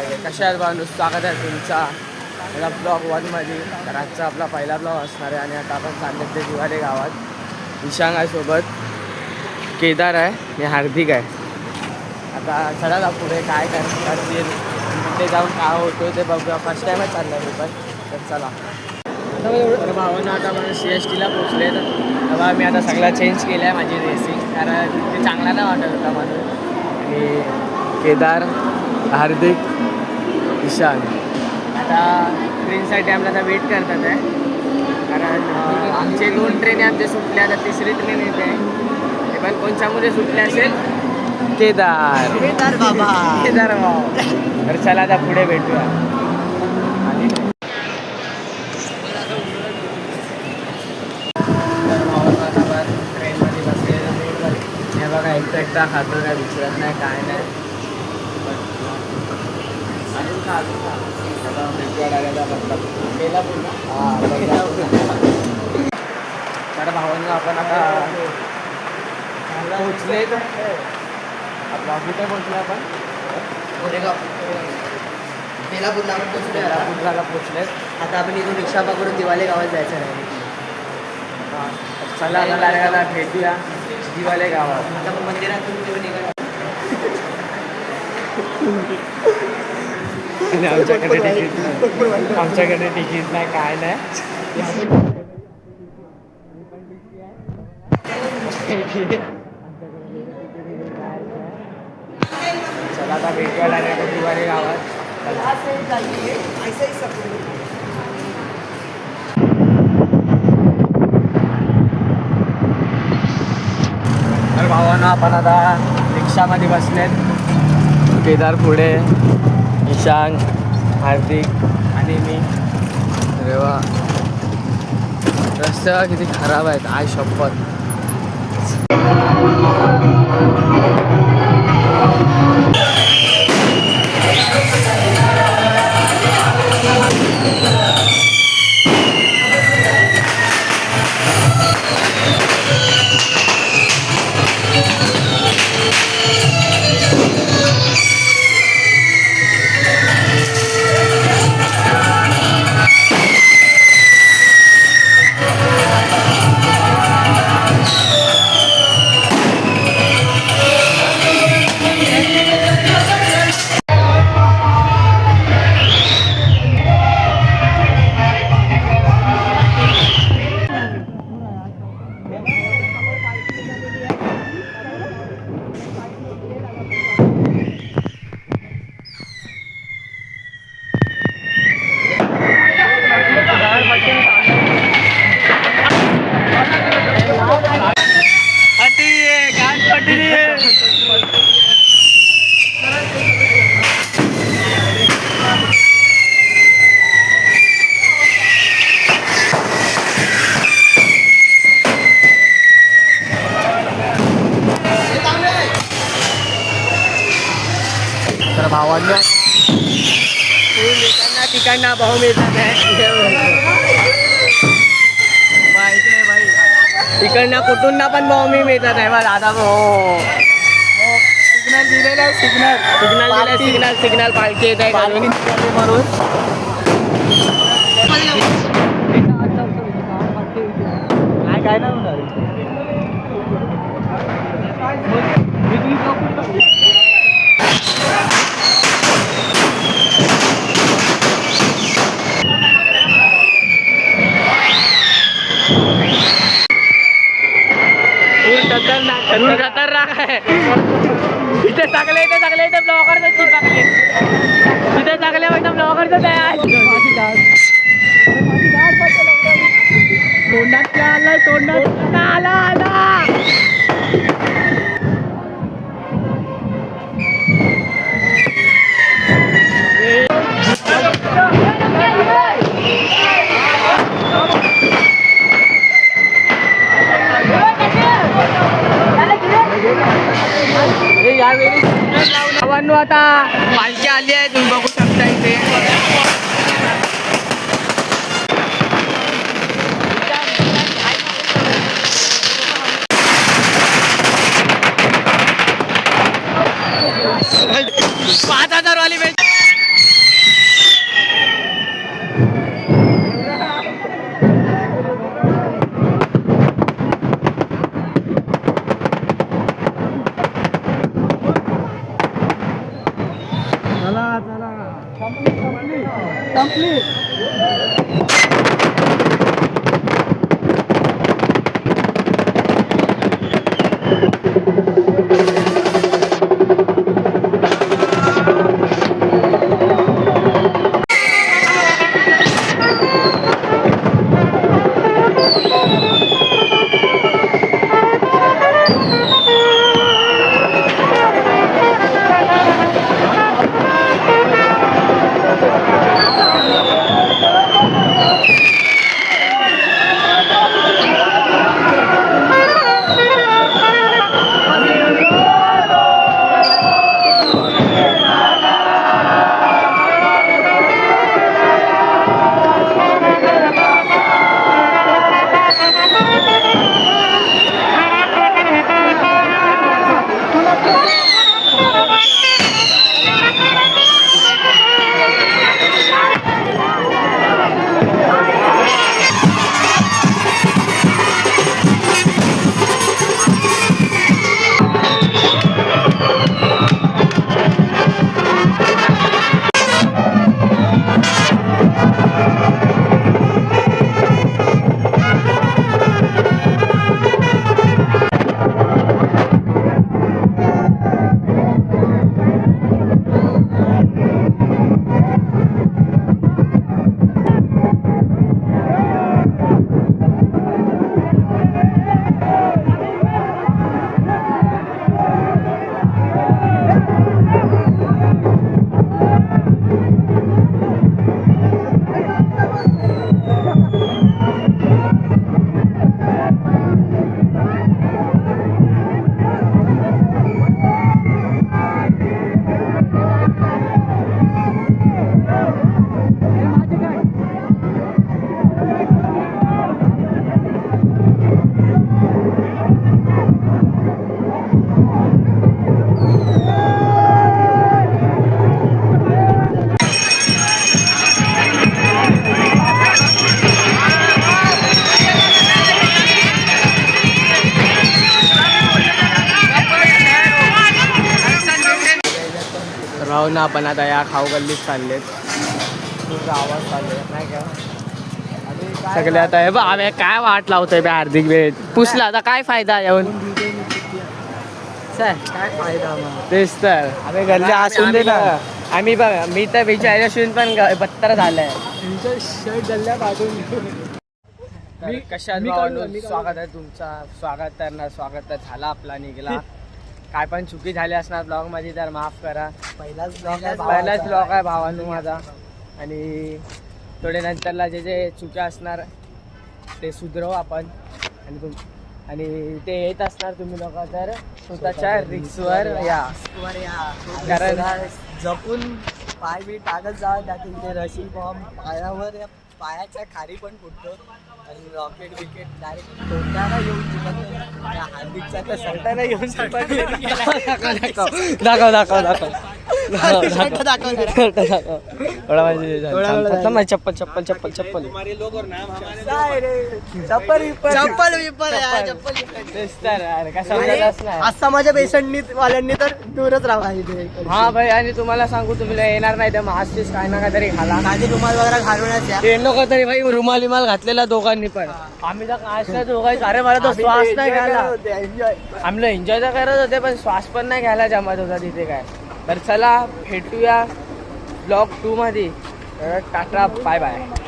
पाहिजे. कशा आहेत बांधू? स्वागत आहे तुमचा. मला ब्लॉग वनमध्ये तर आजचा आपला पहिला ब्लॉग असणार आहे आणि आता आपण चालले ते दिवाळे गावात. ईशांग आहे सोबत. केदार आहे आणि हार्दिक आहे. आता चला जा पुढे काय करतील तिथे जाऊन काय होतो ते बघूया. फर्स्ट टाईमच चाललं आहे मी पण. तर चला. तर भावानं आता मला सी एस टीला पोचले तर तेव्हा मी आता सगळा चेंज केला आहे माझी रेसिंग कारण ते चांगला नाही वाटत होता म्हणून. आणि केदार हार्दिक ईशान आता ट्रेनसाठी आम्हाला आता वेट करतात आहे. कारण आमचे दोन ट्रेन आमचे सुटल्या आता तिसरी ट्रेन येते. ते पण कोणच्यामध्ये सुटले असेल? केदार. केदार बाबा. केदार भाऊ तर चला आता पुढे भेटूया. ट्रेनमध्ये बसलेलं. हे बघा एकटा एकटा खातो काय विचारत नाही काय नाही अजून खा अजून खा आता भेटूया डायरेक्ट बघतात केला पुन्हा हां तर भावांना आपण आता पोचले आपला कुठे पोचले आपण? बेलापूरला आपण आता. बेलापूरला पोचले आता आपण इथून रिक्षा पकडून दिवाले गावात जायचं आहे. चला आता भेटूया दिवाले गावात. आता आपण मंदिरातून निघालो. आणि आमच्याकडे तिकीट आमच्याकडे तिकीट नाही काय नाही. चला आता डायरेक्ट दिवाळी गावात. भावानं आपण आता रिक्षामध्ये बसलेत. केदार पुढे ईशान हार्दिक आणि मी. रेवा रस्ते किती खराब आहेत. आय शपथ. तिकडनं भाऊ मिळतात तिकडनं कुठून ना पण भाऊ मी मिळतात आहे बा दादा भाऊ सिग्नल दिलेला सिग्नल. सिग्नल दिलं सिग्नल सिग्नल पालखी येत आहे घरून. काय काय नाही होणार पूर खतरनाक पूर खतरनाक आहे इथे चांगले इथे चांगले इथे ब्लॉगरच टाकले इथे चांगले एकदम ब्लॉगरच आहे तोंडात आला तोंडात आला आला. यावेळी आता पालखी आली आहे तुम्ही बघू शकता इथे. पाच हजार Complete. राहून आपण आता या खाऊ गल्लीत चाललेत आवाज चालले नाही का? सगळे आता हे बघ आम्ही काय वाट लावतोय बे हार्दिक वेळ पुसला आता काय फायदा येऊन? काय फायदा तेच तर. अबे गल्ली असून दे ना. आम्ही- आम्ही बघ मी तर बिचाऱ्या शिवून पण बत्तर झालंय. शर्ट मी मी स्वागत आहे तुमचा. स्वागत तर ना स्वागत झाला आपला निघला. काय पण चुकी झाली असणार ब्लॉगमध्ये तर माफ करा. पहिलाच ब्लॉग पहिलाच ब्लॉग आहे भावांनो माझा. आणि थोडे नंतरला जे जे चुक्या असणार ते सुधरवू आपण. आणि तुम आणि ते येत असणार तुम्ही लोक तर स्वतःच्या रिक्सवर या. कारण जपून पाय बी टाकत जा त्यातून ते रशी बॉम्ब पायावर या. पायाच्या खाली पण फुटतो आणि रॉकेट विकेट डायरेक्ट तोंडाला येऊन चिकत हार्दिकचा तर शर्टाला येऊन दाखव दाखव दाखव. दाखव चप्पल चप्पल चप्पल चप्पल. चप्पल चप्पल विप्पल असा माझ्या पेशंटनी वाल्यांनी तर दूरच राहा हा भाई आणि तुम्हाला सांगू तुम्ही येणार नाही तर मास्क काय ना काहीतरी घाला माझे रुमाल वगैरे घालूनच या नको तरी भाई रुमाल विमाल घातलेला दोघांनी पण. आम्ही तर काय दोघांनी अरे मला तो श्वास नाही घ्यायला. आम्ही एन्जॉय तर करत होते पण श्वास पण नाही घ्यायला जमत होता तिथे काय. तर चला भेटूया ब्लॉग टू मध्ये. Tata bye bye